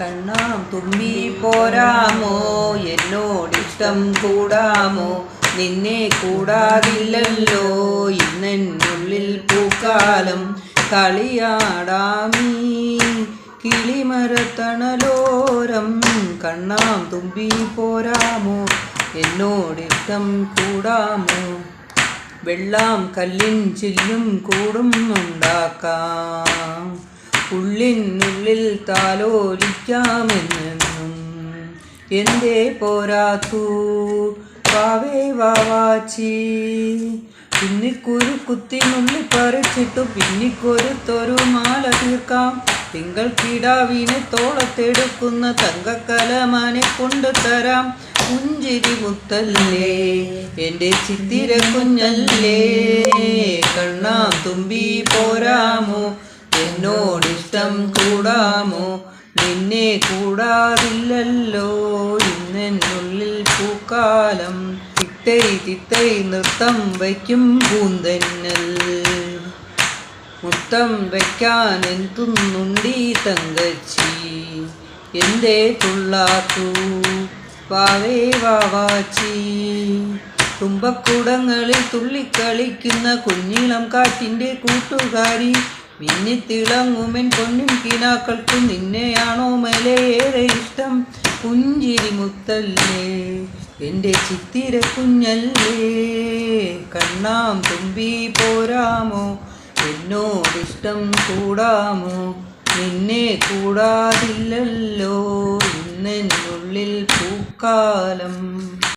കണ്ണാം തുമ്പി പോരാമോ? എന്നോടിഷ്ടം കൂടാമോ? നിന്നെ കൂടാതില്ലല്ലോ. ഇന്നെന്നുള്ളിൽ പൂക്കാലം കളിയാടാമീ കിളിമരത്തണലോരം കണ്ണാം തുമ്പി പോരാമോ? എന്നോടിഷ്ടം കൂടാമോ? വെള്ളാം കല്ലിൻ ചില്ലും കൂടും ഉണ്ടാക്കാം. ഉള്ളിനുള്ളിൽ താലോലിക്കാമെന്നും എന്തേ പോരാത്തു പാവേ വാവാച്ചി പിന്നിക്കൊരു കുത്തിനുള്ളിൽ പറിച്ചിട്ടു പിന്നിക്കൊരുത്തൊരു മാല തീർക്കാം. തിങ്കൾ കിടാവിനെ തോളത്തെടുക്കുന്ന തങ്കക്കലമാനെ കൊണ്ടു തരാം. പുഞ്ചിരി മുത്തല്ലേ എന്റെ ചിത്തിര കുഞ്ഞല്ലേ കണ്ണാ തുമ്പി പോരാമോ? എന്നോടിഷ്ടം കൂടാമോ? നിന്നെ കൂടാതില്ലല്ലോ. ഇന്നെന്നുള്ളിൽ പൂക്കാലം. തിത്തൈ തിത്തൈ നൃത്തം വയ്ക്കും പൂന്തന്നൽ. മുത്തം വയ്ക്കാൻ എന്തുന്നുണ്ടി തങ്കച്ചി? എന്തേ തുള്ളാത്തു? വാവേ വാവാച്ചി. തുമ്പക്കുടങ്ങളിൽ തുള്ളിക്കളിക്കുന്ന കുഞ്ഞിളം കാറ്റിന്റെ കൂട്ടുകാരി മിന്നിത്തിളങ്ങുമെൻ പൊന്നും കിനാക്കൾക്കും നിന്നെയാണോ മലയേറെ ഇഷ്ടം? പുഞ്ചിരി മുത്തല്ലേ എന്റെ ചിത്തിര കുഞ്ഞല്ലേ കണ്ണാം തുമ്പി പോരാമോ? എന്നോടിഷ്ടം കൂടാമോ? നിന്നെ കൂടാതില്ലല്ലോ ഇന്നെന്നുള്ളിൽ പൂക്കാലം.